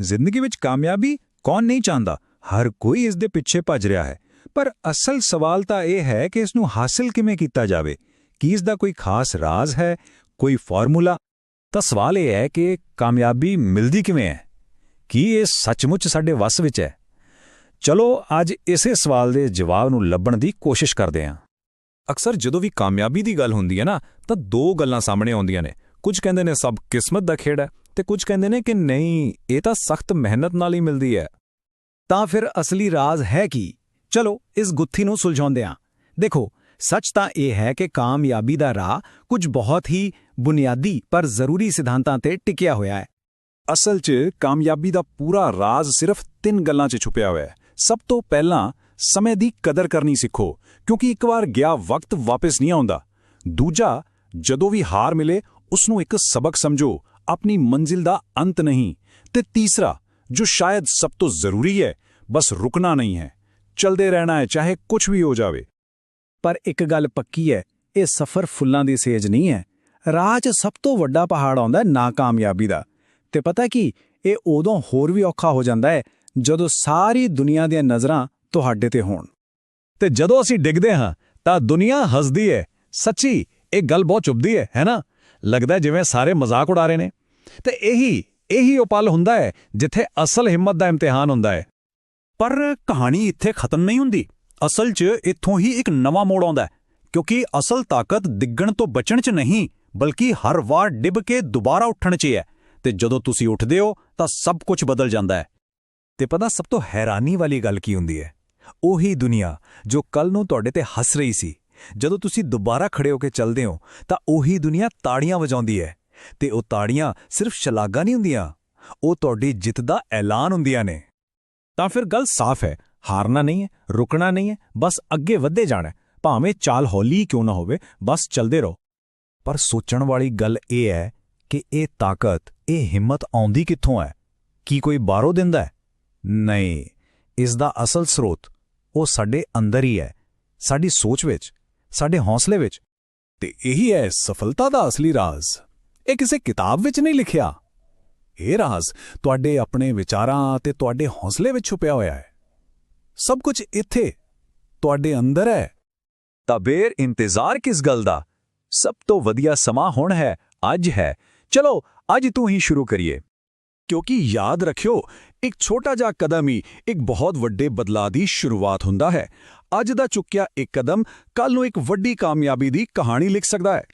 ਜ਼ਿੰਦਗੀ ਵਿੱਚ ਕਾਮਯਾਬੀ ਕੌਣ ਨਹੀਂ ਚਾਹੁੰਦਾ? ਹਰ ਕੋਈ ਇਸ ਦੇ ਪਿੱਛੇ ਭੱਜ ਰਿਹਾ ਹੈ। ਪਰ ਅਸਲ ਸਵਾਲ ਤਾਂ ਇਹ ਹੈ ਕਿ ਇਸ ਨੂੰ ਹਾਸਲ ਕਿਵੇਂ ਕੀਤਾ ਜਾਵੇ? ਕੀ ਇਸ ਦਾ ਕੋਈ ਖਾਸ ਰਾਜ਼ ਹੈ? ਕੋਈ ਫਾਰਮੂਲਾ? ਤਾਂ ਸਵਾਲ ਇਹ ਹੈ ਕਿ ਕਾਮਯਾਬੀ ਮਿਲਦੀ ਕਿਵੇਂ ਹੈ? ਕੀ ਇਹ ਸੱਚਮੁੱਚ ਸਾਡੇ ਵੱਸ ਵਿੱਚ ਹੈ? ਚਲੋ, ਅੱਜ ਇਸੇ ਸਵਾਲ ਦੇ ਜਵਾਬ ਨੂੰ ਲੱਭਣ ਦੀ ਕੋਸ਼ਿਸ਼ ਕਰਦੇ ਹਾਂ। ਅਕਸਰ ਜਦੋਂ ਵੀ ਕਾਮਯਾਬੀ ਦੀ ਗੱਲ ਹੁੰਦੀ ਹੈ ਨਾ, ਤਾਂ ਦੋ ਗੱਲਾਂ ਸਾਹਮਣੇ ਆਉਂਦੀਆਂ ਨੇ। ਕੁਝ ਕਹਿੰਦੇ ਨੇ ਸਭ ਕਿਸਮਤ ਦਾ ਖੇਡ ਹੈ ਤੇ ਕੁਝ ਕਹਿੰਦੇ ਨੇ ਕਿ ਨਹੀਂ, ਇਹ ਤਾਂ ਸਖਤ ਮਿਹਨਤ ਨਾਲ ਹੀ ਮਿਲਦੀ ਹੈ। ਤਾਂ ਫਿਰ ਅਸਲੀ ਰਾਜ਼ ਹੈ ਕੀ? ਚਲੋ, ਇਸ ਗੁੱਥੀ ਨੂੰ ਸੁਲਝਾਉਂਦੇ ਹਾਂ। ਦੇਖੋ, ਸੱਚ ਤਾਂ ਇਹ ਹੈ ਕਿ ਕਾਮਯਾਬੀ ਦਾ ਰਾਹ ਕੁਝ ਬਹੁਤ ਹੀ ਬੁਨਿਆਦੀ ਪਰ ਜ਼ਰੂਰੀ ਸਿਧਾਂਤਾਂ ਤੇ ਟਿਕਿਆ ਹੋਇਆ ਹੈ। ਅਸਲ 'ਚ ਕਾਮਯਾਬੀ ਦਾ ਪੂਰਾ ਰਾਜ਼ ਸਿਰਫ ਤਿੰਨ ਗੱਲਾਂ 'ਚ ਛੁਪਿਆ ਹੋਇਆ ਹੈ। ਸਭ ਤੋਂ ਪਹਿਲਾਂ ਸਮੇਂ ਦੀ ਕਦਰ ਕਰਨੀ ਸਿੱਖੋ, ਕਿਉਂਕਿ ਇੱਕ ਵਾਰ ਗਿਆ ਵਕਤ ਵਾਪਸ ਨਹੀਂ ਆਉਂਦਾ। ਦੂਜਾ, ਜਦੋਂ ਵੀ ਹਾਰ ਮਿਲੇ ਉਸ ਨੂੰ ਇੱਕ ਸਬਕ ਸਮਝੋ। ਆਪਣੀ ਮੰਜ਼ਿਲ ਦਾ ਅੰਤ ਨਹੀਂ ਤੇ ਤੀਸਰਾ, ਜੋ ਸ਼ਾਇਦ ਸਭ ਤੋਂ ਜ਼ਰੂਰੀ ਹੈ, ਬਸ ਰੁਕਣਾ ਨਹੀਂ ਹੈ। ਚਲਦੇ ਰਹਿਣਾ ਹੈ, ਚਾਹੇ ਕੁਝ ਵੀ ਹੋ ਜਾਵੇ। ਪਰ ਇੱਕ ਗੱਲ ਪੱਕੀ ਹੈ, ਇਹ ਸਫ਼ਰ ਫੁੱਲਾਂ ਦੀ ਸੇਜ ਨਹੀਂ ਹੈ। ਰਾਹ 'ਚ ਸਭ ਤੋਂ ਵੱਡਾ ਪਹਾੜ ਆਉਂਦਾ ਹੈ ਨਾਕਾਮਯਾਬੀ ਦਾ। ਤੇ ਪਤਾ ਕੀ, ਇਹ ਉਦੋਂ ਹੋਰ ਵੀ ਔਖਾ ਹੋ ਜਾਂਦਾ ਹੈ, ਜਦੋਂ ਸਾਰੀ ਦੁਨੀਆ ਦੀਆਂ ਨਜ਼ਰਾਂ ਤੁਹਾਡੇ ਤੇ ਹੋਣ। ਤੇ ਜਦੋਂ ਅਸੀਂ ਡਿੱਗਦੇ ਹਾਂ, ਤਾਂ ਦੁਨੀਆ ਹੱਸਦੀ ਹੈ। ਸੱਚੀ, ਇਹ ਗੱਲ ਬਹੁਤ ਚੁੱਭਦੀ ਹੈ ਹੈ ਨਾ? ਲੱਗਦਾ ਜਿਵੇਂ ਸਾਰੇ ਮਜ਼ਾਕ ਉਡਾ ਰਹੇ ਨੇ। ਤੇ ਇਹੀ ਇਹੀ ਉਹ ਪਲ ਹੁੰਦਾ ਹੈ ਜਿੱਥੇ ਅਸਲ ਹਿੰਮਤ ਦਾ ਇਮਤਿਹਾਨ ਹੁੰਦਾ ਹੈ। ਪਰ ਕਹਾਣੀ ਇੱਥੇ ਖਤਮ ਨਹੀਂ ਹੁੰਦੀ। ਅਸਲ 'ਚ ਇੱਥੋਂ ਹੀ ਇੱਕ ਨਵਾਂ ਮੋੜ ਆਉਂਦਾ ਕਿਉਂਕਿ ਅਸਲ ਤਾਕਤ ਡਿੱਗਣ ਤੋਂ ਬਚਣ 'ਚ ਨਹੀਂ, ਬਲਕਿ ਹਰ ਵਾਰ ਡਿੱਬ ਕੇ ਦੁਬਾਰਾ ਉੱਠਣ 'ਚ ਹੈ ਤੇ ਜਦੋਂ ਤੁਸੀਂ ਉੱਠਦੇ ਹੋ, ਤਾਂ ਸਭ ਕੁਝ ਬਦਲ ਜਾਂਦਾ ਹੈ। ਤੇ ਪਤਾ ਸਭ ਤੋਂ ਹੈਰਾਨੀ ਵਾਲੀ ਗੱਲ ਕੀ ਹੁੰਦੀ ਹੈ? ਉਹੀ ਦੁਨੀਆ ਜੋ ਕੱਲ ਨੂੰ ਤੁਹਾਡੇ ਤੇ ਹੱਸ ਰਹੀ ਸੀ। ਜਦੋਂ ਤੁਸੀਂ ਦੁਬਾਰਾ ਖੜੇ ਹੋ ਕੇ ਚੱਲਦੇ ਹੋ, ਤਾਂ ਉਹੀ ਦੁਨੀਆ ਤਾੜੀਆਂ ਵਜਾਉਂਦੀ ਹੈ। ਤੇ ਉਹ ਤਾੜੀਆਂ ਸਿਰਫ ਸ਼ਲਾਘਾ ਨਹੀਂ ਹੁੰਦੀਆਂ, ਉਹ ਤੁਹਾਡੀ ਜਿੱਤ ਦਾ ਐਲਾਨ ਹੁੰਦੀਆਂ ਨੇ। ਤਾਂ ਫਿਰ ਗੱਲ ਸਾਫ਼ ਹੈ, ਹਾਰਨਾ ਨਹੀਂ ਹੈ, ਰੁਕਣਾ ਨਹੀਂ ਹੈ, ਬਸ ਅੱਗੇ ਵਧਦੇ ਜਾਣਾ ਭਾਵੇਂ ਚਾਲ ਹੌਲੀ ਕਿਉਂ ਨਾ ਹੋਵੇ, ਬਸ ਚੱਲਦੇ ਰਹੋ। ਪਰ ਸੋਚਣ ਵਾਲੀ ਗੱਲ ਇਹ ਹੈ ਕਿ ਇਹ ਤਾਕਤ, ਇਹ ਹਿੰਮਤ ਆਉਂਦੀ ਕਿੱਥੋਂ ਹੈ? ਕੀ ਕੋਈ ਬਾਹਰੋਂ ਦਿੰਦਾ ਹੈ? ਨਹੀਂ, ਇਸ ਦਾ ਅਸਲ ਸਰੋਤ ਉਹ ਸਾਡੇ ਅੰਦਰ ਹੀ ਹੈ, ਸਾਡੀ ਸੋਚ ਵਿੱਚ, ਸਾਡੇ ਹੌਸਲੇ ਵਿੱਚ। ਤੇ ਇਹੀ ਹੈ ਸਫਲਤਾ ਦਾ ਅਸਲੀ ਰਾਜ਼। ਇਹ ਕਿਸੇ ਕਿਤਾਬ ਵਿੱਚ ਨਹੀਂ ਲਿਖਿਆ। ਇਹ ਰਾਜ਼ ਤੁਹਾਡੇ ਆਪਣੇ ਵਿਚਾਰਾਂ ਤੇ ਤੁਹਾਡੇ ਹੌਸਲੇ ਵਿੱਚ ਛੁਪਿਆ ਹੋਇਆ ਹੈ। ਸਭ ਕੁਝ ਇੱਥੇ, ਤੁਹਾਡੇ ਅੰਦਰ ਹੈ। ਤਾਂ ਬੇਰ ਇੰਤਜ਼ਾਰ ਕਿਸ ਗੱਲ ਦਾ? ਸਭ ਤੋਂ ਵਧੀਆ ਸਮਾਂ ਹੁਣ ਹੈ, ਅੱਜ ਹੈ। ਚਲੋ, ਅੱਜ ਤੋਂ ਹੀ ਸ਼ੁਰੂ ਕਰੀਏ। ਕਿਉਂਕਿ ਯਾਦ ਰੱਖਿਓ, ਇੱਕ ਛੋਟਾ ਜਿਹਾ ਕਦਮ ਹੀ ਇੱਕ ਬਹੁਤ ਵੱਡੇ ਬਦਲਾਅ ਦੀ ਸ਼ੁਰੂਆਤ ਹੁੰਦਾ ਹੈ। ਅੱਜ ਦਾ ਚੁੱਕਿਆ ਇੱਕ ਕਦਮ ਕੱਲ ਨੂੰ ਇੱਕ ਵੱਡੀ ਕਾਮਯਾਬੀ ਦੀ ਕਹਾਣੀ ਲਿਖ ਸਕਦਾ ਹੈ।